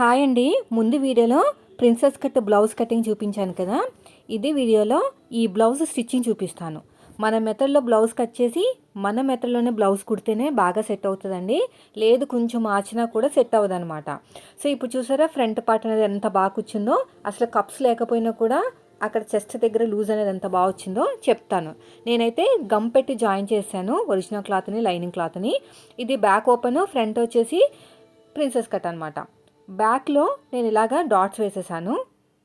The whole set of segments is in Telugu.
హాయ్ అండి. ముందు వీడియోలో ప్రిన్సెస్ కట్ బ్లౌజ్ కటింగ్ చూపించాను కదా. ఇదే వీడియోలో ఈ బ్లౌజ్ స్టిచ్చింగ్ చూపిస్తాను. మన మెథడ్లో బ్లౌజ్ కట్ చేసి మన మెథడ్లోనే బ్లౌజ్ కుడితేనే బాగా సెట్ అవుతుందండి. లేదు కొంచెం మార్చినా కూడా సెట్ అవ్వదు అనమాట సో ఇప్పుడు చూసారా ఫ్రంట్ పార్ట్ అనేది ఎంత బాగా కూర్చుందో? అసలు కప్స్ లేకపోయినా కూడా అక్కడ చెస్ట్ దగ్గర లూజ్ అనేది ఎంత బాగా వచ్చిందో చెప్తాను. నేనైతే గమ్ పెట్టి జాయిన్ చేశాను ఒరిజినల్ క్లాత్ని లైనింగ్ క్లాత్ని. ఇది బ్యాక్ ఓపెన్ ఫ్రంట్ వచ్చేసి ప్రిన్సెస్ కట్ అనమాట బ్యాక్లో నేను ఇలాగా డాట్స్ వేసేసాను.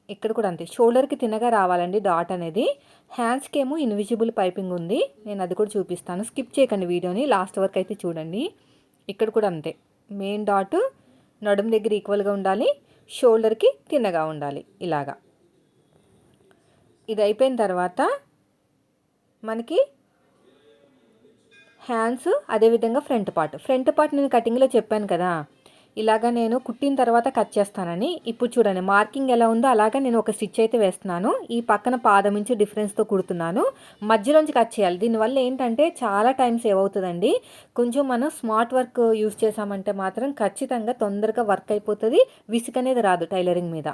ఇక్కడ కూడా అంతే. షోల్డర్కి తిన్నగా రావాలండి డాట్ అనేది. హ్యాండ్స్కి ఏమో ఇన్విజిబుల్ పైపింగ్ ఉంది. నేను అది కూడా చూపిస్తాను. స్కిప్ చేయకండి వీడియోని. లాస్ట్ వరకు అయితే చూడండి. ఇక్కడ కూడా అంతే. మెయిన్ డాట్ నడుము దగ్గర ఈక్వల్గా ఉండాలి. షోల్డర్కి తిన్నగా ఉండాలి. ఇలాగా. ఇది అయిపోయిన తర్వాత మనకి హ్యాండ్స్ అదేవిధంగా ఫ్రంట్ పార్ట్. ఫ్రంట్ పార్ట్ నేను కటింగ్లో చెప్పాను కదా. ఇలాగా నేను కుట్టిన తర్వాత కట్ చేస్తానని. ఇప్పుడు చూడండి మార్కింగ్ ఎలా ఉందో అలాగా నేను ఒక స్టిచ్ అయితే వేస్తున్నాను. ఈ పక్కన పాదం నుంచి డిఫరెన్స్తో కుడుతున్నాను. మధ్యలోంచి కట్ చేయాలి. దీనివల్ల ఏంటంటే చాలా టైం సేవ్ అవుతుందండి. కొంచెం మనం స్మార్ట్ వర్క్ యూస్ చేసామంటే మాత్రం ఖచ్చితంగా తొందరగా వర్క్ అయిపోతుంది. విసుగనేది రాదు టైలరింగ్ మీద.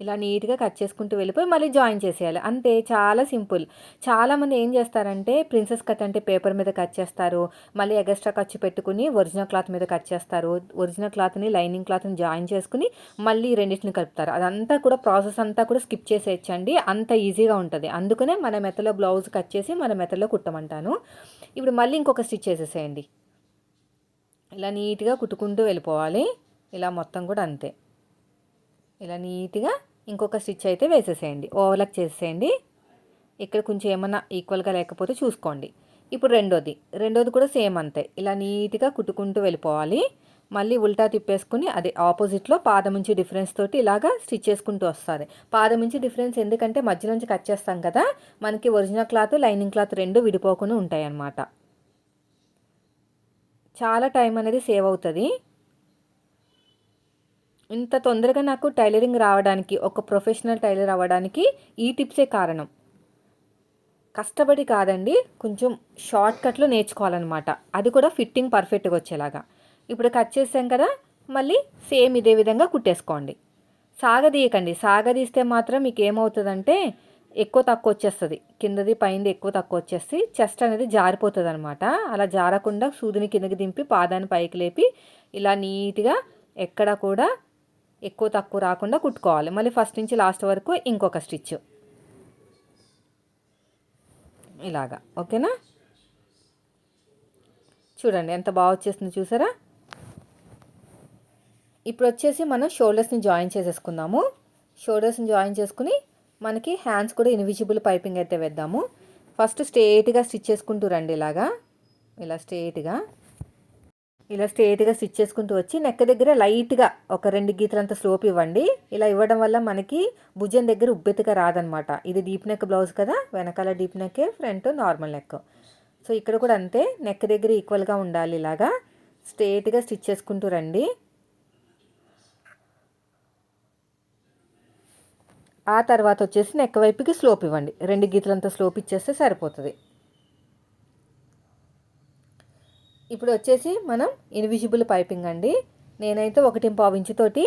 ఇలా నీట్గా కట్ చేసుకుంటూ వెళ్ళిపోయి మళ్ళీ జాయిన్ చేసేయాలి. అంతే చాలా సింపుల్. చాలామంది ఏం చేస్తారంటే ప్రిన్సెస్ కట్ అంటే పేపర్ మీద కట్ చేస్తారు. మళ్ళీ ఎగస్ట్రా ఖర్చు పెట్టుకుని ఒరిజినల్ క్లాత్ మీద కట్ చేస్తారు. ఒరిజినల్ క్లాత్ని లైనింగ్ క్లాత్ని జాయిన్ చేసుకుని మళ్ళీ రెండింటిని కలుపుతారు. అదంతా కూడా ప్రాసెస్ అంతా కూడా స్కిప్ చేసేయచ్చండి. అంత ఈజీగా ఉంటుంది. అందుకనే మన మెత్తలో బ్లౌజ్ కట్ చేసి మన మెత్తలో కుట్టమంటాను. ఇప్పుడు మళ్ళీ ఇంకొక స్టిచ్ చేసేసేయండి. ఇలా నీట్గా కుట్టుకుంటూ వెళ్ళిపోవాలి. ఇలా మొత్తం కూడా అంతే. ఇలా నీట్గా ఇంకొక స్టిచ్ అయితే వేసేసేయండి. ఓవర్లాక్ చేసేయండి. ఇక్కడ కొంచెం ఏమన్నా ఈక్వల్గా లేకపోతే చూసుకోండి. ఇప్పుడు రెండోది. రెండోది కూడా సేమ్ అంతే. ఇలా నీట్గా కుట్టుకుంటూ వెళ్ళిపోవాలి. మళ్ళీ ఉల్టా తిప్పేసుకుని అది ఆపోజిట్లో పాదం నుంచి డిఫరెన్స్ తోటి ఇలాగా స్టిచ్ చేసుకుంటూ వస్తుంది. పాదం నుంచి డిఫరెన్స్ ఎందుకంటే మధ్య నుంచి కట్ చేస్తాం కదా మనకి ఒరిజినల్ క్లాత్ లైనింగ్ క్లాత్ రెండు విడిపోకుండా ఉంటాయి అన్నమాట చాలా టైం అనేది సేవ్ అవుతుంది. ఇంత తొందరగా నాకు టైలరింగ్ రావడానికి ఒక ప్రొఫెషనల్ టైలర్ అవ్వడానికి ఈ టిప్సే కారణం. కష్టపడి కాదండి కొంచెం షార్ట్ కట్లో నేర్చుకోవాలన్నమాట. అది కూడా ఫిట్టింగ్ పర్ఫెక్ట్గా వచ్చేలాగా. ఇప్పుడు కట్ చేసాం కదా మళ్ళీ సేమ్ ఇదే విధంగా కుట్టేసుకోండి. సాగదీయకండి. సాగదీస్తే మాత్రం మీకు ఏమవుతుందంటే ఎక్కువ తక్కువ వచ్చేస్తుంది. కిందది పైంది ఎక్కువ తక్కువ వచ్చేసి చెస్ట్ అనేది జారిపోతుంది అనమాట అలా జారకుండా సూదిని కిందకి దింపి పాదాన్ని పైకి లేపి ఇలా నీట్గా ఎక్కడ కూడా ఎక్కువ తక్కువ రాకుండా కుట్టుకోవాలి. మళ్ళీ ఫస్ట్ నుంచి లాస్ట్ వరకు ఇంకొక స్టిచ్ ఇలాగా. ఓకేనా? చూడండి ఎంత బాగా వచ్చేసింది చూసారా? ఇప్పుడు వచ్చేసి మనం షోల్డర్స్ని జాయిన్ చేసేసుకుందాము. షోల్డర్స్ని జాయిన్ చేసుకుని మనకి హ్యాండ్స్ కూడా ఇన్విజిబుల్ పైపింగ్ అయితే వేద్దాము. ఫస్ట్ స్ట్రేట్గా స్టిచ్ చేసుకుంటూ రండి ఇలాగా. ఇలా స్ట్రేట్గా ఇలా స్ట్రేట్గా స్టిచ్ చేసుకుంటూ వచ్చి నెక్క దగ్గర లైట్గా ఒక రెండు గీతలంత స్లోప్ ఇవ్వండి. ఇలా ఇవ్వడం వల్ల మనకి భుజం దగ్గర ఉబ్బెత్తుగా రాదనమాట. ఇది డీప్ నెక్ బ్లౌజ్ కదా వెనకాల deep neck front normal neck. So ఇక్కడ కూడా అంతే నెక్ దగ్గర ఈక్వల్గా ఉండాలి ఇలాగా. స్ట్రేట్గా స్టిచ్ చేసుకుంటూ రండి. ఆ తర్వాత వచ్చేసి నెక్ వైపుకి స్లోప్ ఇవ్వండి. రెండు గీతలంత స్లోప్ ఇచ్చేస్తే సరిపోతుంది. ఇప్పుడు వచ్చేసి మనం ఇన్విజిబుల్ పైపింగ్ అండి. నేనైతే ఒకటి పావు ఇంచుతోటి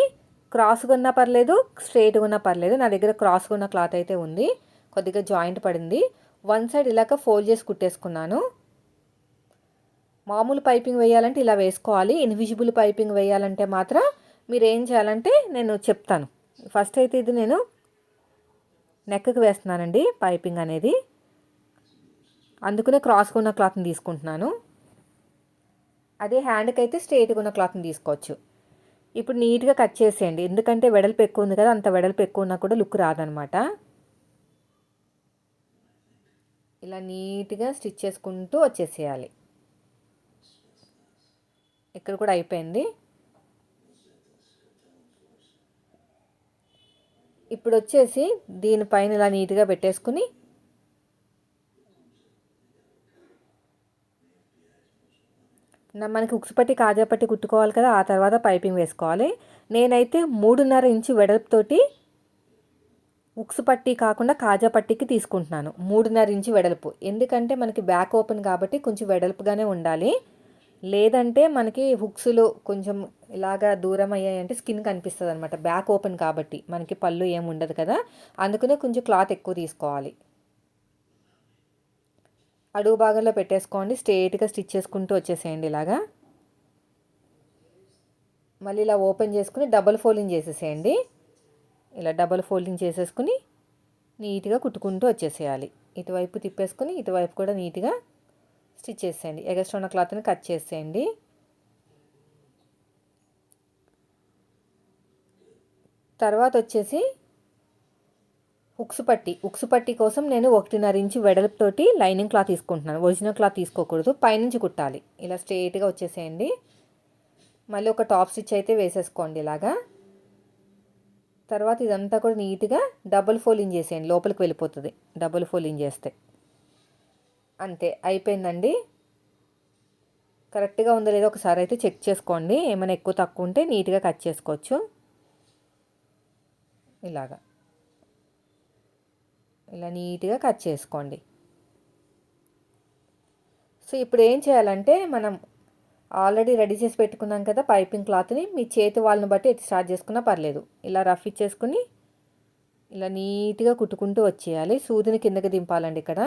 క్రాస్గా ఉన్నా పర్లేదు స్ట్రైట్గా ఉన్నా పర్లేదు. నా దగ్గర క్రాస్గా ఉన్న క్లాత్ అయితే ఉంది. కొద్దిగా జాయింట్ పడింది. వన్ సైడ్ ఇలాగ ఫోల్డ్ చేసి కుట్టేసుకున్నాను. మామూలు పైపింగ్ వేయాలంటే ఇలా వేసుకోవాలి. ఇన్విజిబుల్ పైపింగ్ వేయాలంటే మాత్రం మీరు ఏం చేయాలంటే నేను చెప్తాను. ఫస్ట్ అయితే ఇది నేను నెక్కకు వేస్తున్నానండి పైపింగ్ అనేది. అందుకనే క్రాస్గా ఉన్న క్లాత్ని తీసుకుంటున్నాను. అదే హ్యాండ్కి అయితే స్ట్రైట్గా ఉన్న క్లాత్ని తీసుకోవచ్చు. ఇప్పుడు నీట్గా కట్ చేసేయండి. ఎందుకంటే వెడల్పు ఎక్కువ ఉంది కదా అంత వెడల్పు ఎక్కువ ఉన్నా కూడా లుక్ రాదనమాట. ఇలా నీట్గా స్టిచ్ చేసుకుంటూ వచ్చేసేయాలి. ఇక్కడ కూడా అయిపోయింది. ఇప్పుడు వచ్చేసి దీనిపైన ఇలా నీట్గా పెట్టేసుకుని మనకి ఉక్సుపట్టి పట్టి కుట్టుకోవాలి కదా ఆ తర్వాత పైపింగ్ వేసుకోవాలి. నేనైతే మూడున్నర ఇంచు వెడల్పుతోటి ఉక్సు పట్టి కాకుండా కాజా పట్టికి తీసుకుంటున్నాను మూడున్నర ఇంచు వెడల్పు. ఎందుకంటే మనకి బ్యాక్ ఓపెన్ కాబట్టి కొంచెం వెడల్పుగానే ఉండాలి. లేదంటే మనకి హుక్స్లు కొంచెం ఇలాగా దూరం అయ్యాయంటే స్కిన్ కనిపిస్తుంది అనమాట బ్యాక్ ఓపెన్ కాబట్టి మనకి పళ్ళు ఏమి ఉండదు కదా అందుకనే కొంచెం క్లాత్ ఎక్కువ తీసుకోవాలి. అడుగు భాగంలో పెట్టేసుకోండి. స్ట్రేట్గా స్టిచ్ చేసుకుంటూ వచ్చేసేయండి ఇలాగా. మళ్ళీ ఇలా ఓపెన్ చేసుకుని డబల్ ఫోల్డింగ్ చేసేసేయండి. ఇలా డబల్ ఫోల్డింగ్ చేసేసుకుని నీట్గా కుట్టుకుంటూ వచ్చేసేయాలి. ఇటువైపు తిప్పేసుకుని ఇటువైపు కూడా నీట్గా స్టిచ్ చేసేయండి. ఎగస్ట్రా ఉన్న క్లాత్ని కట్ చేసేయండి. తర్వాత వచ్చేసి ఉక్సు పట్టి ఉక్సు పట్టి కోసం నేను ఒకటిన్నర ఇంచు వెడల్పుతోటి లైనింగ్ క్లాత్ తీసుకుంటున్నాను. ఒరిజినల్ క్లాత్ తీసుకోకూడదు. పైనుంచి కుట్టాలి. ఇలా స్ట్రెయిట్గా వచ్చేసేయండి. మళ్ళీ ఒక టాప్ స్టిచ్ అయితే వేసేసుకోండి ఇలాగా. తర్వాత ఇదంతా కూడా నీట్గా డబుల్ ఫోల్డింగ్ చేసేయండి. లోపలికి వెళ్ళిపోతుంది. డబుల్ ఫోల్డింగ్ చేస్తే. అంతే. అయిపోయిందండి. కరెక్ట్గా ఉందో లేదో ఒకసారి అయితే చెక్ చేసుకోండి. ఏమైనా ఎక్కువ తక్కువ ఉంటే నీట్గా కట్ చేసుకోవచ్చు. ఇలాగా. ఇలా నీట్గా కట్ చేసుకోండి. సో ఇప్పుడు ఏం చేయాలంటే మనం ఆల్రెడీ రెడీ చేసి పెట్టుకున్నాం కదా పైపింగ్ క్లాత్ని మీ చేతి వాళ్ళని బట్టి ఎటు స్టార్ట్ చేసుకున్నా పర్లేదు. ఇలా రఫ్ ఇచ్చేసుకుని ఇలా నీట్గా కుట్టుకుంటూ వచ్చేయాలి. సూదిని కిందకి దింపాలండి ఇక్కడ.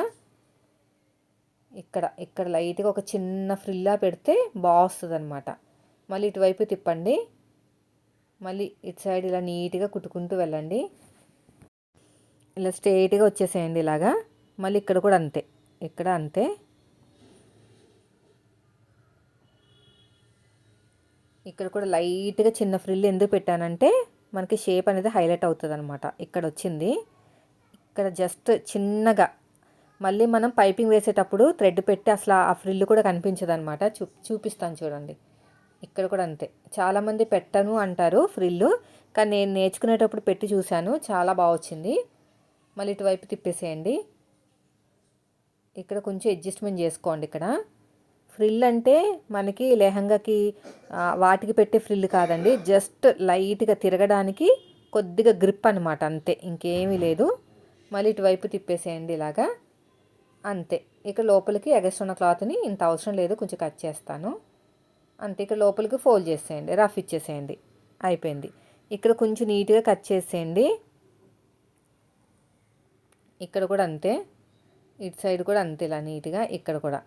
ఇక్కడ ఇక్కడ లైట్గా ఒక చిన్న ఫ్రిల్లా పెడితే బాగుస్తుంది అనమాట మళ్ళీ ఇటువైపు తిప్పండి. మళ్ళీ ఇటు సైడ్ ఇలా నీట్గా కుట్టుకుంటూ వెళ్ళండి. ఇలా స్ట్రైట్గా వచ్చేసేయండి ఇలాగా. మళ్ళీ ఇక్కడ కూడా అంతే. ఇక్కడ అంతే. ఇక్కడ కూడా లైట్గా చిన్న ఫ్రిల్ ఎందుకు పెట్టానంటే మనకి షేప్ అనేది హైలైట్ అవుతుంది అనమాట ఇక్కడ వచ్చింది. ఇక్కడ జస్ట్ చిన్నగా. మళ్ళీ మనం పైపింగ్ వేసేటప్పుడు థ్రెడ్ పెట్టి అసలు ఆ ఫ్రిల్ కూడా కనిపించదు అనమాట చూ చూపిస్తాను చూడండి. ఇక్కడ కూడా అంతే. చాలామంది పెట్టను అంటారు ఫ్రిల్లు. కానీ నేను నేర్చుకునేటప్పుడు పెట్టి చూశాను. చాలా బాగా వచ్చింది. మళ్ళీ ఇటువైపు తిప్పేసేయండి. ఇక్కడ కొంచెం అడ్జస్ట్మెంట్ చేసుకోండి ఇక్కడ. ఫ్రిల్ అంటే మనకి లెహంగాకి వాటికి పెట్టే ఫ్రిల్ కాదండి. జస్ట్ లైట్గా తిరగడానికి కొద్దిగా గ్రిప్ అనమాట అంతే. ఇంకేమీ లేదు. మళ్ళీ ఇటువైపు తిప్పేసేయండి ఇలాగా. అంతే. ఇక లోపలికి ఎగస్ట్రున్న క్లాత్ని ఇంత అవసరం లేదు కొంచెం కట్ చేస్తాను. అంతే ఇక్కడ లోపలికి ఫోల్డ్ చేసేయండి రఫ్ ఇచ్చేసేయండి. అయిపోయింది. ఇక్కడ కొంచెం నీట్గా కట్ చేసేయండి. ఇక్కడ కూడా అంతే. ఇటు సైడ్ కూడా అంతే ఇలా నీట్గా ఇక్కడ కూడా.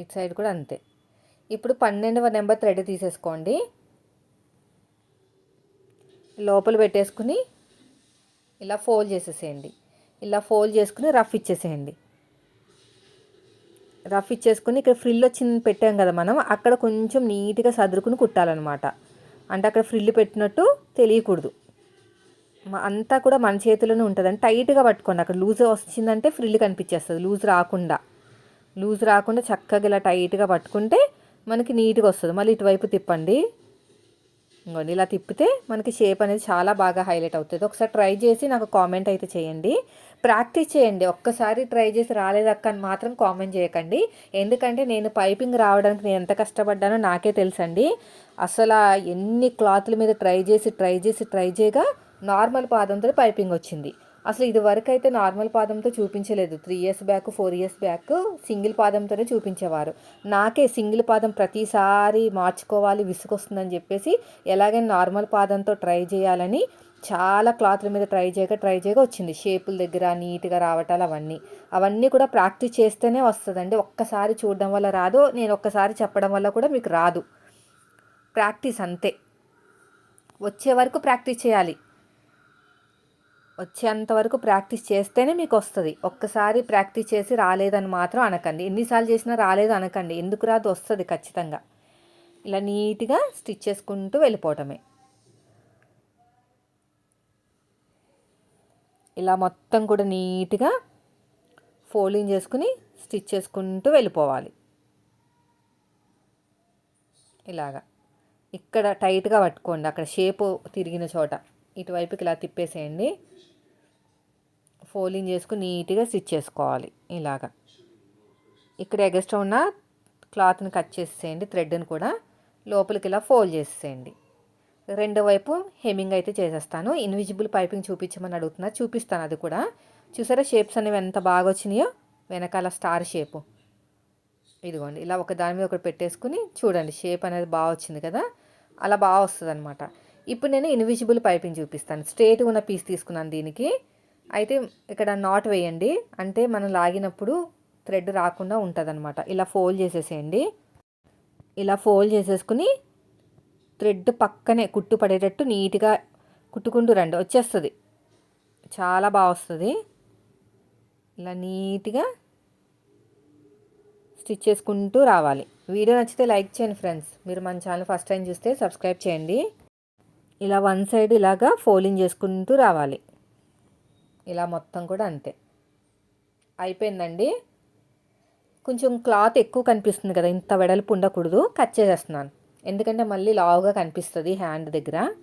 ఇటు సైడ్ కూడా అంతే. ఇప్పుడు పన్నెండవ నెంబర్ థ్రెడ్ తీసేసుకోండి. లోపల పెట్టేసుకుని ఇలా ఫోల్డ్ చేసేసేయండి. ఇలా ఫోల్డ్ చేసుకుని రఫ్ ఇచ్చేసేయండి. రఫ్ ఇచ్చేసుకుని ఇక్కడ ఫ్రిల్ వచ్చింది పెట్టాం కదా మనం అక్కడ కొంచెం నీట్గా సదురుకుని కుట్టాలన్నమాట. అంటే అక్కడ ఫ్రిల్ పెట్టినట్టు తెలియకూడదు. అంతా కూడా మన చేతిలోనే ఉంటుంది టైట్గా పట్టుకోండి. అక్కడ లూజ్ వచ్చిందంటే ఫ్రిల్ కనిపించేస్తుంది. లూజ్ రాకుండా. లూజ్ రాకుండా చక్కగా ఇలా టైట్గా పట్టుకుంటే మనకి నీట్గా వస్తుంది. మళ్ళీ ఇటువైపు తిప్పండి. ఇంకోండి ఇలా తిప్పితే మనకి షేప్ అనేది చాలా బాగా హైలైట్ అవుతుంది. ఒకసారి ట్రై చేసి నాకు కామెంట్ అయితే చేయండి. ప్రాక్టీస్ చేయండి. ఒక్కసారి ట్రై చేసి రాలేదక్క అని మాత్రం కామెంట్ చేయకండి. ఎందుకంటే నేను పైపింగ్ రావడానికి నేను ఎంత కష్టపడ్డానో నాకే తెలుసండి. అసలు ఎన్ని క్లాత్ల మీద ట్రై చేసి ట్రై చేసి ట్రై చేయగా నార్మల్ పాదంతో పైపింగ్ వచ్చింది. అసలు ఇది వరకు అయితే నార్మల్ పాదంతో చూపించలేదు. Three years back four years back single పాదంతోనే చూపించేవారు. నాకే సింగిల్ పాదం ప్రతిసారి మార్చుకోవాలి విసుగొస్తుందని చెప్పేసి ఎలాగైనా నార్మల్ పాదంతో ట్రై చేయాలని చాలా క్లాత్ల మీద ట్రై చేయక ట్రై చేయక వచ్చింది. షేపుల దగ్గర నీట్గా రావటాలు అవన్నీ. అవన్నీ కూడా ప్రాక్టీస్ చేస్తేనే వస్తుందండి. ఒక్కసారి చూడడం వల్ల రాదు. నేను ఒక్కసారి చెప్పడం వల్ల కూడా మీకు రాదు. ప్రాక్టీస్ అంతే. వచ్చే వరకు ప్రాక్టీస్ చేయాలి. వచ్చేంత వరకు ప్రాక్టీస్ చేస్తేనే మీకు వస్తుంది. ఒక్కసారి ప్రాక్టీస్ చేసి రాలేదని మాత్రం అనకండి. ఎన్నిసార్లు చేసినా రాలేదు అనకండి. ఎందుకు రాదు? వస్తుంది ఖచ్చితంగా. ఇలా నీట్గా స్టిచ్ చేసుకుంటూ వెళ్ళిపోవటమే. ఇలా మొత్తం కూడా నీట్గా ఫోల్డింగ్ చేసుకుని స్టిచ్ చేసుకుంటూ వెళ్ళిపోవాలి. ఇలాగా. ఇక్కడ టైట్గా పట్టుకోండి. అక్కడ షేప్ తిరిగిన చోట. ఇటువైపుకి ఇలా తిప్పేసేయండి. ఫోల్డింగ్ చేసుకుని నీట్గా స్టిచ్ చేసుకోవాలి. ఇలాగా. ఇక్కడ ఎగస్ట్రా ఉన్న క్లాత్ని కట్ చేసేయండి థ్రెడ్ని కూడా లోపలికి ఇలా ఫోల్డ్ చేసేయండి రెండో వైపు హెమ్మింగ్ అయితే చేసేస్తాను. ఇన్విజిబుల్ పైపింగ్ చూపించమని అడుగుతున్నా. చూపిస్తాను అది కూడా. చూసారా షేప్స్ అనేవి ఎంత బాగా వచ్చినాయో? వెనకాల స్టార్ షేపు. ఇదిగోండి ఇలా ఒక దాని మీద ఒకటి పెట్టేసుకుని చూడండి షేప్ అనేది బాగా వచ్చింది కదా? అలా బాగా వస్తుంది అనమాట ఇప్పుడు నేను ఇన్విజిబుల్ పైపింగ్ చూపిస్తాను. స్ట్రేట్గా ఉన్న పీస్ తీసుకున్నాను దీనికి. అయితే ఇక్కడ నాట్ వేయండి. అంటే మనం లాగినప్పుడు థ్రెడ్ రాకుండా ఉంటుంది ఇలా ఫోల్డ్ చేసేసేయండి. ఇలా ఫోల్డ్ చేసేసుకుని థ్రెడ్ పక్కనే కుట్టు పడేటట్టు నీట్గా కుట్టుకుంటూ రండి. వచ్చేస్తుంది. చాలా బాగా వస్తుంది. ఇలా నీట్గా స్టిచ్ చేసుకుంటూ రావాలి. వీడియో నచ్చితే లైక్ చేయండి ఫ్రెండ్స్. మీరు మన ఛానల్ ఫస్ట్ టైం చూస్తే సబ్స్క్రైబ్ చేయండి. ఇలా వన్ సైడ్ ఇలాగా ఫోల్డింగ్ చేసుకుంటూ రావాలి. ఇలా మొత్తం కూడా అంతే. అయిపోయిందండి. కొంచెం క్లాత్ ఎక్కువ కనిపిస్తుంది కదా ఇంత వెడల్పు ఉండకూడదు. కట్ చేసేస్తున్నాను. ఎందుకంటే మళ్ళీ లావుగా కనిపిస్తుంది హ్యాండ్ దగ్గర.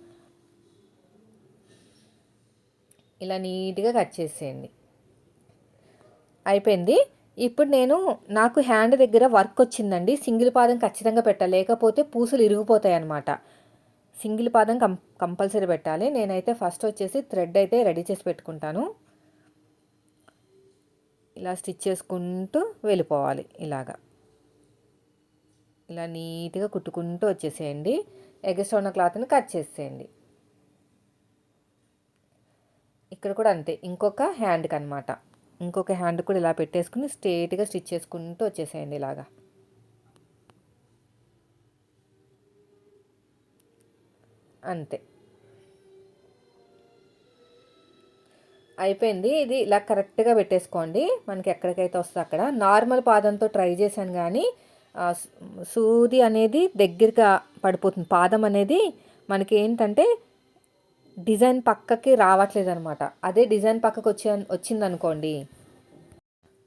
ఇలా నీట్గా కట్ చేసేయండి. అయిపోయింది. ఇప్పుడు నేను నాకు హ్యాండ్ దగ్గర వర్క్ వచ్చిందండి. సింగిల్ పాదం ఖచ్చితంగా పెట్టాలి. లేకపోతే పూసలు ఇరిగిపోతాయి అన్నమాట. సింగిల్ పాదం కం కంపల్సరీ పెట్టాలి. నేనైతే ఫస్ట్ వచ్చేసి థ్రెడ్ అయితే రెడీ చేసి పెట్టుకుంటాను. ఇలా స్టిచ్ చేసుకుంటూ వెళ్ళిపోవాలి ఇలాగా. ఇలా నీట్గా కుట్టుకుంటూ వచ్చేసేయండి. ఎగస్ట్రా ఉన్న క్లాత్ని కట్ చేసేయండి ఇక్కడ కూడా అంతే. ఇంకొక హ్యాండ్కి అనమాట ఇంకొక హ్యాండ్ కూడా ఇలా పెట్టేసుకుని స్ట్రేట్గా స్టిచ్ చేసుకుంటూ వచ్చేసేయండి ఇలాగా. అంతే. అయిపోయింది. ఇది ఇలా కరెక్ట్గా పెట్టేసుకోండి. మనకి ఎక్కడికైతే వస్తుందో అక్కడ. నార్మల్ పాదంతో ట్రై చేశాను కానీ సూది అనేది దగ్గరగా పడిపోతుంది. పాదం అనేది మనకి ఏంటంటే డిజైన్ పక్కకి రావట్లేదు అనమాట అదే డిజైన్ పక్కకు వచ్చే వచ్చిందనుకోండి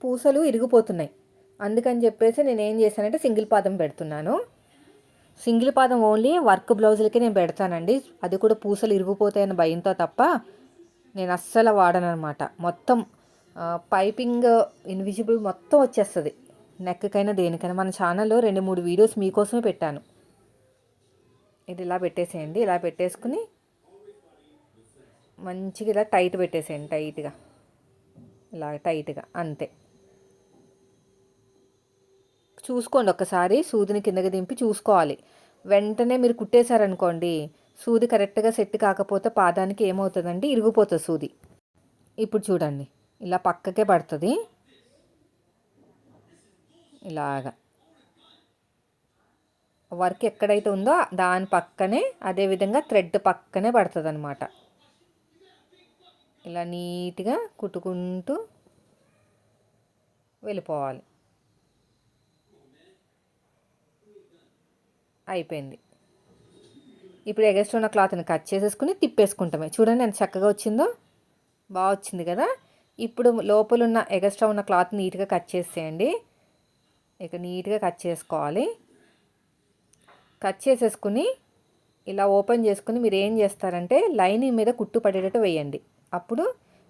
పూసలు ఇరిగిపోతున్నాయి. అందుకని చెప్పేసి నేను ఏం చేశానంటే సింగిల్ పాదం పెడుతున్నాను. సింగిల్ పాదం ఓన్లీ వర్క్ బ్లౌజులకి నేను పెడతానండి. అది కూడా పూసలు ఇరిగిపోతాయని భయంతో తప్ప నేను అస్సలు వాడనమాట మొత్తం పైపింగ్ ఇన్విజిబుల్ మొత్తం వచ్చేస్తుంది. నెక్కకైనా దేనికైనా మన ఛానల్లో రెండు మూడు వీడియోస్ మీకోసమే పెట్టాను. ఇది ఇలా పెట్టేసేయండి ఇలా పెట్టేసుకుని మంచిగా ఇలా టైట్ పెట్టేసేయండి టైట్గా. ఇలా టైట్గా అంతే. చూసుకోండి ఒకసారి సూదిని కిందకి దింపి చూసుకోవాలి. వెంటనే మీరు కుట్టేశారనుకోండి సూది కరెక్ట్గా సెట్ కాకపోతే పాదానికి ఏమవుతుందండి? ఇరిగిపోతుంది సూది. ఇప్పుడు చూడండి ఇలా పక్కకే పడుతుంది. ఇలాగా. వర్క్ ఎక్కడైతే ఉందో దాని పక్కనే అదేవిధంగా థ్రెడ్ పక్కనే పడుతుంది అనమాట ఇలా నీట్గా కుట్టుకుంటూ వెళ్ళిపోవాలి. అయిపోయింది. ఇప్పుడు ఎగస్ట్ ఉన్న క్లాత్ని కట్ చేసేసుకుని తిప్పేసుకుంటామే. చూడండి ఎంత చక్కగా వచ్చిందో. బాగా వచ్చింది కదా. ఇప్పుడు లోపల ఉన్న ఎగస్ట్రా ఉన్న క్లాత్ నీట్గా కట్ చేసేయండి. ఇక నీట్గా కట్ చేసుకోవాలి. కట్ చేసేసుకుని ఇలా ఓపెన్ చేసుకుని మీరు ఏం చేస్తారంటే లైనింగ్ మీద కుట్టు పడేటట్టు వేయండి. అప్పుడు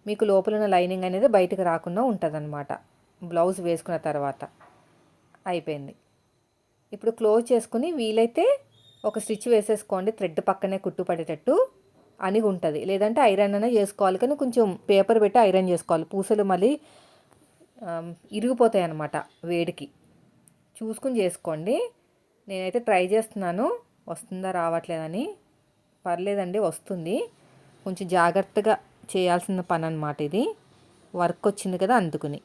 మీకు లోపల ఉన్న లైనింగ్ అనేది బయటకు రాకుండా ఉంటుంది బ్లౌజ్ వేసుకున్న తర్వాత అయిపోయింది. ఇప్పుడు క్లోజ్ చేసుకుని వీలైతే ఒక స్టిచ్ వేసేసుకోండి. థ్రెడ్ పక్కనే కుట్టు పడేటట్టు అని ఉంటుంది. లేదంటే ఐరన్ అయినా చేసుకోవాలి. కానీ కొంచెం పేపర్ పెట్టి ఐరన్ చేసుకోవాలి. పూసలు మళ్ళీ ఇరిగిపోతాయి అన్నమాట వేడికి. చూసుకుని చేసుకోండి. నేనైతే ట్రై చేస్తున్నాను. వస్తుందా రావట్లేదని. పర్లేదండి వస్తుంది. కొంచెం జాగ్రత్తగా చేయాల్సిన పని అనమాట ఇది. వర్క్ వచ్చింది కదా అందుకుని.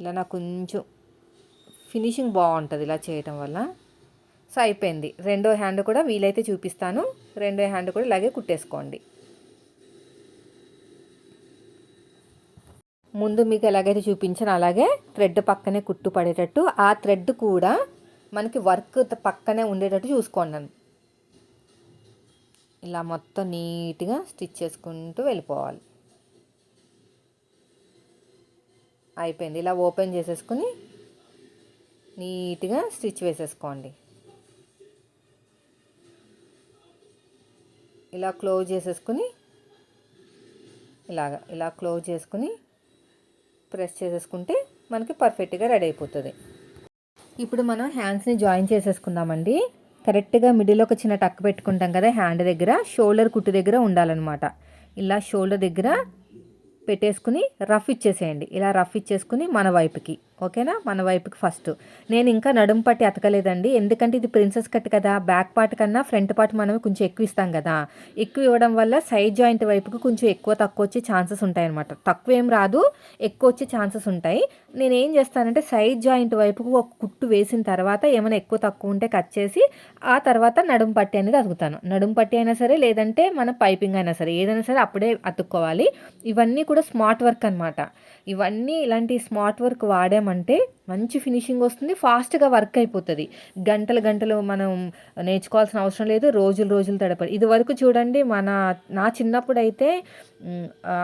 ఇలా నాకు కొంచెం ఫినిషింగ్ బాగుంటుంది ఇలా చేయటం వల్ల. సో అయిపోయింది. రెండో హ్యాండ్ కూడా వీలైతే చూపిస్తాను. రెండో హ్యాండ్ కూడా ఇలాగే కుట్టేసుకోండి. ముందు మీకు ఎలాగైతే చూపించాను అలాగే థ్రెడ్ పక్కనే కుట్టు పడేటట్టు ఆ థ్రెడ్ కూడా మనకి వర్క్ పక్కనే ఉండేటట్టు చూసుకోండి ఇలా మొత్తం నీట్గా స్టిచ్ చేసుకుంటూ వెళ్ళిపోవాలి. అయిపోయింది. ఇలా ఓపెన్ చేసేసుకుని నీట్గా స్టిచ్ వేసేసుకోండి. ఇలా క్లోజ్ చేసేసుకుని ఇలాగ ఇలా క్లోజ్ చేసుకుని ప్రెస్ చేసేసుకుంటే మనకి పర్ఫెక్ట్గా రెడీ అయిపోతుంది. ఇప్పుడు మనం హ్యాండ్స్ని జాయిన్ చేసేసుకుందామండి. కరెక్ట్గా మిడిల్ ఒక చిన్న టక్ పెట్టుకుంటాం కదా హ్యాండ్ దగ్గర షోల్డర్ కుట్టు దగ్గర ఉండాలన్నమాట. ఇలా షోల్డర్ దగ్గర పెట్టేసుకుని రఫ్ ఇచ్చేసేయండి. ఇలా రఫ్ ఇచ్చేసుకుని మన వైపుకి. ఓకేనా? మన వైపుకి ఫస్ట్. నేను ఇంకా నడుము పట్టి అతకలేదండి. ఎందుకంటే ఇది ప్రిన్సెస్ కట్ కదా. బ్యాక్ పార్ట్ కన్నా ఫ్రంట్ పార్ట్ మనం కొంచెం ఎక్కువ ఇస్తాం కదా. ఎక్కువ ఇవ్వడం వల్ల సైడ్ జాయింట్ వైపుకి కొంచెం ఎక్కువ తక్కువ వచ్చే ఛాన్సెస్ ఉంటాయి అనమాట తక్కువ ఏం రాదు. ఎక్కువ వచ్చే ఛాన్సెస్ ఉంటాయి. నేను ఏం చేస్తానంటే సైడ్ జాయింట్ వైపుకు ఒక కుట్టు వేసిన తర్వాత ఏమైనా ఎక్కువ తక్కువ ఉంటే కట్ చేసి ఆ తర్వాత నడుము పట్టి అనేది అతుకుతాను. నడుము పట్టి అయినా సరే లేదంటే మన పైపింగ్ అయినా సరే ఏదైనా సరే అప్పుడే అతుక్కోవాలి. ఇవన్నీ కూడా స్మార్ట్ వర్క్ అనమాట ఇవన్నీ ఇలాంటి స్మార్ట్ వర్క్ వాడే వాడామంటే మంచి ఫినిషింగ్ వస్తుంది ఫాస్ట్గా వర్క్ అయిపోతుంది. గంటలు గంటలు మనం నేర్చుకోవాల్సిన అవసరం లేదు రోజులు రోజులు తడపడి. ఇది వరకు చూడండి మన నా చిన్నప్పుడు అయితే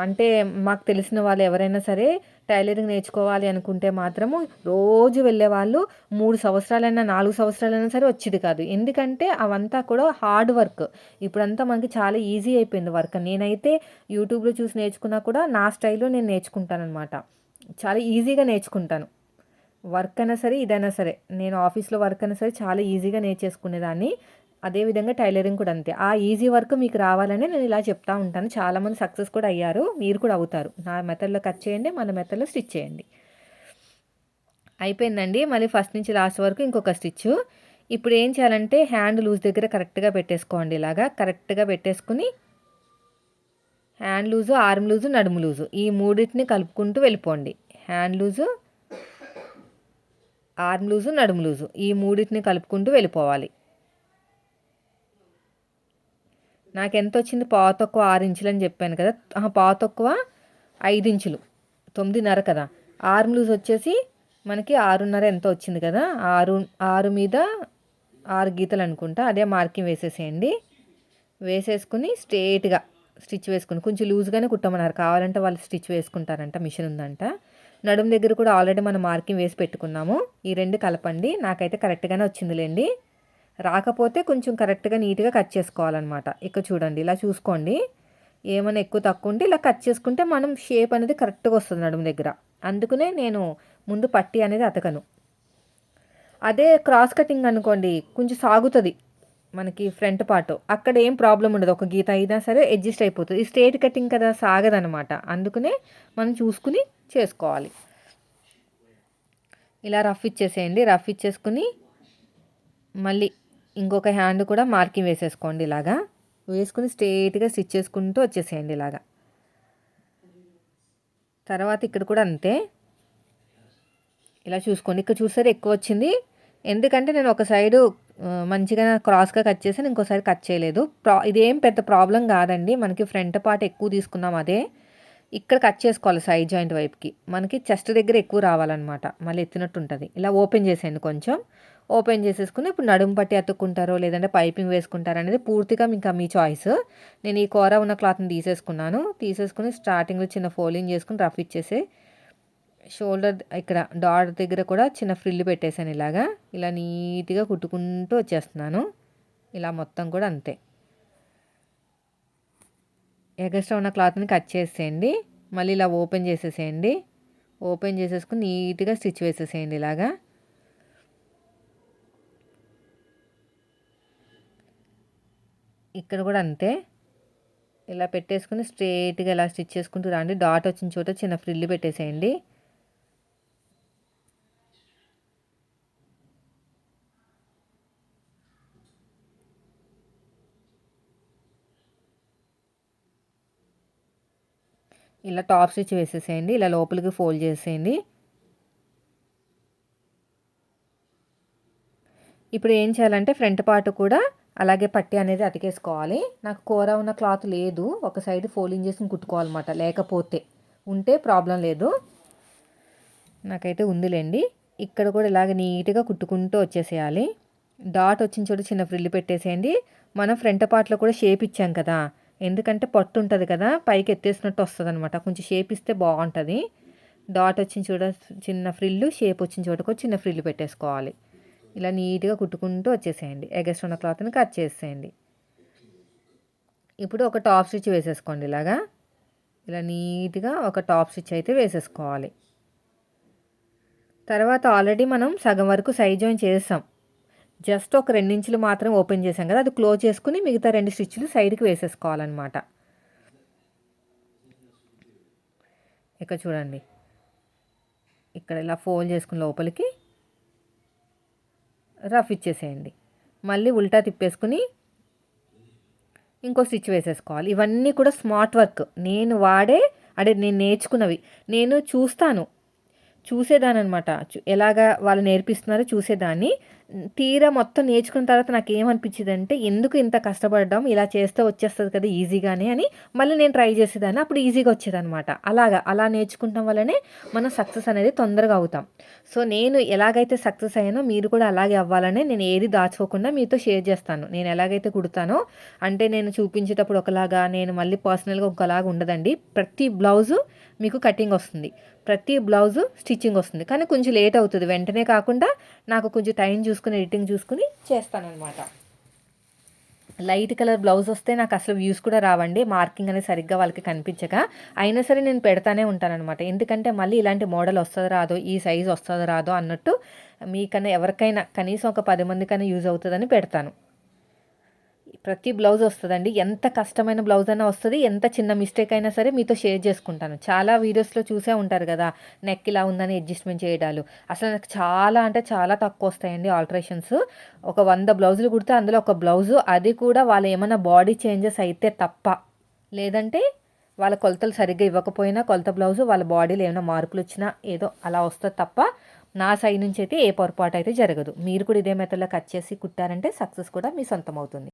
అంటే మాకు తెలిసిన వాళ్ళు ఎవరైనా సరే టైలరింగ్ నేర్చుకోవాలి అనుకుంటే మాత్రము రోజు వెళ్ళేవాళ్ళు మూడు సంవత్సరాలైనా నాలుగు సంవత్సరాలైనా సరే వచ్చేది కాదు. ఎందుకంటే అవంతా కూడా హార్డ్ వర్క్. ఇప్పుడంతా మనకి చాలా ఈజీ అయిపోయింది వర్క్. నేనైతే యూట్యూబ్లో చూసి నేర్చుకున్నా కూడా నా స్టైల్లో నేను నేర్చుకుంటాను అనమాట చాలా ఈజీగా నేర్చుకుంటాను. వర్క్ అయినా సరే ఇదైనా సరే. నేను ఆఫీస్లో వర్క్ అయినా సరే చాలా ఈజీగా నేర్చేసుకునేదాన్ని. అదేవిధంగా టైలరింగ్ కూడా అంతే. ఆ ఈజీ వర్క్ మీకు రావాలని నేను ఇలా చెప్తా ఉంటాను. చాలామంది సక్సెస్ కూడా అయ్యారు. మీరు కూడా అవుతారు. నా మెథడ్లో కట్ చేయండి మన మెథడ్లో స్టిచ్ చేయండి. అయిపోయిందండి. మళ్ళీ ఫస్ట్ నుంచి లాస్ట్ వరకు ఇంకొక స్టిచ్ ఇప్పుడు ఏం చేయాలంటే హ్యాండ్ లూజ్ దగ్గర కరెక్ట్గా పెట్టేసుకోండి ఇలాగా. కరెక్ట్గా పెట్టేసుకుని హ్యాండ్ లూజు ఆర్మ్ లూజు నడుము లూజు. ఈ మూడింటిని కలుపుకుంటూ వెళ్ళిపోండి. హ్యాండ్ లూజు ఆర్మ్ లూజు నడుము లూజు. ఈ మూడింటిని కలుపుకుంటూ వెళ్ళిపోవాలి. నాకు ఎంత వచ్చింది పావు తక్కువ ఆరు ఇంచులు అని చెప్పాను కదా. పావు తక్కువ ఐదు ఇంచులు. తొమ్మిదిన్నర కదా. ఆర్మ్ లూజ్ వచ్చేసి మనకి ఆరున్నర ఎంత వచ్చింది కదా? ఆరు ఆరు మీద ఆరు గీతలు అనుకుంటా. అదే మార్కింగ్ వేసేసేయండి. వేసేసుకుని స్ట్రేట్గా స్టిచ్ వేసుకుని కొంచెం లూజ్గానే కుట్టమన్నారు. కావాలంటే వాళ్ళు స్టిచ్ వేసుకుంటారంట మిషన్ ఉందంట. నడుము దగ్గర కూడా ఆల్రెడీ మనం మార్కింగ్ వేసి పెట్టుకున్నాము. ఈ రెండు కలపండి. నాకైతే కరెక్ట్గానే వచ్చిందిలేండి. రాకపోతే కొంచెం కరెక్ట్గా నీట్గా కట్ చేసుకోవాలన్నమాట. ఇక్కడ చూడండి ఇలా చూసుకోండి. ఏమైనా ఎక్కువ తక్కువ ఉంటే ఇలా కట్ చేసుకుంటే మనం షేప్ అనేది కరెక్ట్గా వస్తుంది నడుము దగ్గర. అందుకనే నేను ముందు పట్టి అనేది అతకను. అదే క్రాస్ కటింగ్ అనుకోండి కొంచెం సాగుతుంది. మనకి ఫ్రంట్ పార్ట్. అక్కడ ఏం ప్రాబ్లం ఉండదు. ఒక గీత అయినా సరే అడ్జస్ట్ అయిపోతుంది. ఈ స్ట్రేట్ కటింగ్ కదా సాగదనమాట అందుకనే మనం చూసుకుని చేసుకోవాలి. ఇలా రఫ్ ఇచ్చేసేయండి. రఫ్ ఇచ్చేసుకుని మళ్ళీ ఇంకొక హ్యాండ్ కూడా మార్కింగ్ వేసేసుకోండి ఇలాగా. వేసుకుని స్ట్రేట్గా స్టిచ్ చేసుకుంటూ వచ్చేసేయండి ఇలాగా. తర్వాత ఇక్కడ కూడా అంతే. ఇలా చూసుకోండి. ఇక్కడ చూసారు? ఎక్కువ వచ్చింది. ఎందుకంటే నేను ఒక సైడు మంచిగా క్రాస్గా కట్ చేసి ఇంకోసారి కట్ చేయలేదు. ప్రా ఇదేం పెద్ద ప్రాబ్లం కాదండి. మనకి ఫ్రంట్ పార్ట్ ఎక్కువ తీసుకున్నాం అదే. ఇక్కడ కట్ చేసుకోవాలి సైడ్ జాయింట్ వైపుకి. మనకి చెస్ట్ దగ్గర ఎక్కువ రావాలన్నమాట. మళ్ళీ ఎత్తినట్టు ఉంటుంది. ఇలా ఓపెన్ చేసేయండి కొంచెం. ఓపెన్ చేసేసుకుని ఇప్పుడు నడుము పట్టి అతుక్కుంటారో లేదంటే పైపింగ్ వేసుకుంటారో అనేది పూర్తిగా ఇంకా మీ చాయిస్. నేను ఈ కూర ఉన్న క్లాత్ని తీసేసుకున్నాను. తీసేసుకుని స్టార్టింగ్లో చిన్న ఫోలింగ్ చేసుకుని రఫ్ ఇచ్చేసి షోల్డర్ ఇక్కడ డాట్ దగ్గర కూడా చిన్న ఫ్రిల్ పెట్టేశాను ఇలాగా. ఇలా నీట్గా కుట్టుకుంటూ వచ్చేస్తున్నాను. ఇలా మొత్తం కూడా అంతే. ఎగస్ట్రా ఉన్న క్లాత్ని కట్ చేసేయండి. మళ్ళీ ఇలా ఓపెన్ చేసేసేయండి. ఓపెన్ చేసేసుకుని నీట్గా స్టిచ్ వేసేసేయండి ఇలాగా. ఇక్కడ కూడా అంతే. ఇలా పెట్టేసుకుని స్ట్రేట్గా ఇలా స్టిచ్ చేసుకుంటూ రండి. డాట్ వచ్చిన చోట చిన్న ఫ్రిల్లు పెట్టేసేయండి. ఇలా టాప్ స్టిచ్ వేసేసేయండి ఇలా లోపలికి ఫోల్డ్ చేసేయండి. ఇప్పుడు ఏం చేయాలంటే ఫ్రంట్ పార్ట్ కూడా అలాగే పట్టి అనేది అతికేసుకోవాలి. నాకు కూర ఉన్న క్లాత్ లేదు ఒక సైడ్ ఫోల్డింగ్ చేసి కుట్టుకోవాలన్నమాట లేకపోతే ఉంటే ప్రాబ్లం లేదు. నాకైతే ఉందిలేండి. ఇక్కడ కూడా ఇలాగ నీట్గా కుట్టుకుంటూ వచ్చేసేయాలి. డాట్ వచ్చిన చోట చిన్న ఫ్రిల్లు పెట్టేసేయండి. మనం ఫ్రంట్ పార్ట్లో కూడా షేప్ ఇచ్చాం కదా ఎందుకంటే పట్టు ఉంటుంది కదా పైకి ఎత్తేసినట్టు వస్తుంది అనమాట కొంచెం షేప్ ఇస్తే బాగుంటుంది. డాట్ వచ్చిన చోట చిన్న ఫ్రిల్లు షేప్ వచ్చిన చోటకు చిన్న ఫ్రిల్లు పెట్టేసుకోవాలి. ఇలా నీట్గా కుట్టుకుంటూ వచ్చేసేయండి. ఎగస్ట్ ఉన్న క్లాత్ని కట్ చేసేయండి. ఇప్పుడు ఒక టాప్ స్టిచ్ వేసేసుకోండి ఇలాగా. ఇలా నీట్గా ఒక టాప్ స్టిచ్ అయితే వేసేసుకోవాలి. తర్వాత ఆల్రెడీ మనం సగం వరకు సైజ్ జాయిన్ చేసాం. జస్ట్ ఒక ఇంచులు మాత్రం ఓపెన్ చేసాం కదా అది క్లోజ్ చేసుకుని మిగతా రెండు స్టిచ్లు సైడ్కి వేసేసుకోవాలన్నమాట. ఇక్కడ చూడండి. ఇక్కడ ఇలా ఫోల్డ్ చేసుకుని లోపలికి రఫ్ ఇచ్చేసేయండి. మళ్ళీ ఉల్టా తిప్పేసుకుని ఇంకో స్టిచ్ వేసేసుకోవాలి. ఇవన్నీ కూడా స్మార్ట్ వర్క్. నేను వాడే అంటే నేను నేర్చుకున్నవి. నేను చూస్తాను. చూసేదాన్ని అనమాట ఎలాగా వాళ్ళు నేర్పిస్తున్నారో చూసేదాన్ని. తీరా మొత్తం నేర్చుకున్న తర్వాత నాకు ఏమనిపించింది అంటే ఎందుకు ఇంత కష్టపడ్డాం? ఇలా చేస్తే వచ్చేస్తుంది కదా ఈజీగానే అని మళ్ళీ నేను ట్రై చేసేదాన్ని. అప్పుడు ఈజీగా వచ్చేదనమాట అలాగా అలా నేర్చుకుంటాం వల్లనే మనం సక్సెస్ అనేది తొందరగా అవుతాం. సో నేను ఎలాగైతే సక్సెస్ అయ్యానో మీరు కూడా అలాగే అవ్వాలని నేను ఏది దాచుకోకుండా మీతో షేర్ చేస్తాను. నేను ఎలాగైతే కుడతానో అంటే నేను చూపించేటప్పుడు ఒకలాగా నేను మళ్ళీ పర్సనల్గా ఒకలాగా ఉండదండి. ప్రతి బ్లౌజు మీకు కటింగ్ వస్తుంది. ప్రతి బ్లౌజు స్టిచ్చింగ్ వస్తుంది. కానీ కొంచెం లేట్ అవుతుంది. వెంటనే కాకుండా నాకు కొంచెం టైం చూసుకుని ఎడిటింగ్ చూసుకుని చేస్తానన్నమాట. లైట్ కలర్ బ్లౌజ్ వస్తే నాకు అసలు వ్యూస్ కూడా రావండి. మార్కింగ్ అనేది సరిగ్గా వాళ్ళకి కనిపించక. అయినా సరే నేను పెడతానే ఉంటానన్నమాట. ఎందుకంటే మళ్ళీ ఇలాంటి మోడల్ వస్తుందో రాదో ఈ సైజ్ వస్తుందో రాదో అన్నట్టు మీకన్నా ఎవరికైనా కనీసం ఒక పది మందికైనా యూజ్ అవుతుందని పెడతాను. ప్రతి బ్లౌజ్ వస్తుందండి. ఎంత కష్టమైన బ్లౌజ్ అయినా వస్తుంది ఎంత చిన్న మిస్టేక్ అయినా సరే మీతో షేర్ చేసుకుంటాను. చాలా వీడియోస్లో చూసే ఉంటారు కదా నెక్ ఇలా ఉందని అడ్జస్ట్మెంట్ చేయడాలు. అసలు నాకు చాలా అంటే చాలా తక్కువ వస్తాయండి ఆల్టరేషన్స్ ఒక వంద బ్లౌజులు కుడితే అందులో ఒక బ్లౌజు అది కూడా వాళ్ళు ఏమైనా బాడీ చేంజెస్ అయితే తప్ప. లేదంటే వాళ్ళ కొలతలు సరిగ్గా ఇవ్వకపోయినా కొలత బ్లౌజు వాళ్ళ బాడీలో ఏమైనా మార్పులు వచ్చినా ఏదో అలా వస్తుంది తప్ప నా సైడ్ నుంచి అయితే ఏ పొరపాటు అయితే జరగదు. మీరు కూడా ఇదే మెథడ్లో కట్ చేసి కుట్టారంటే సక్సెస్ కూడా మీ సొంతం అవుతుంది.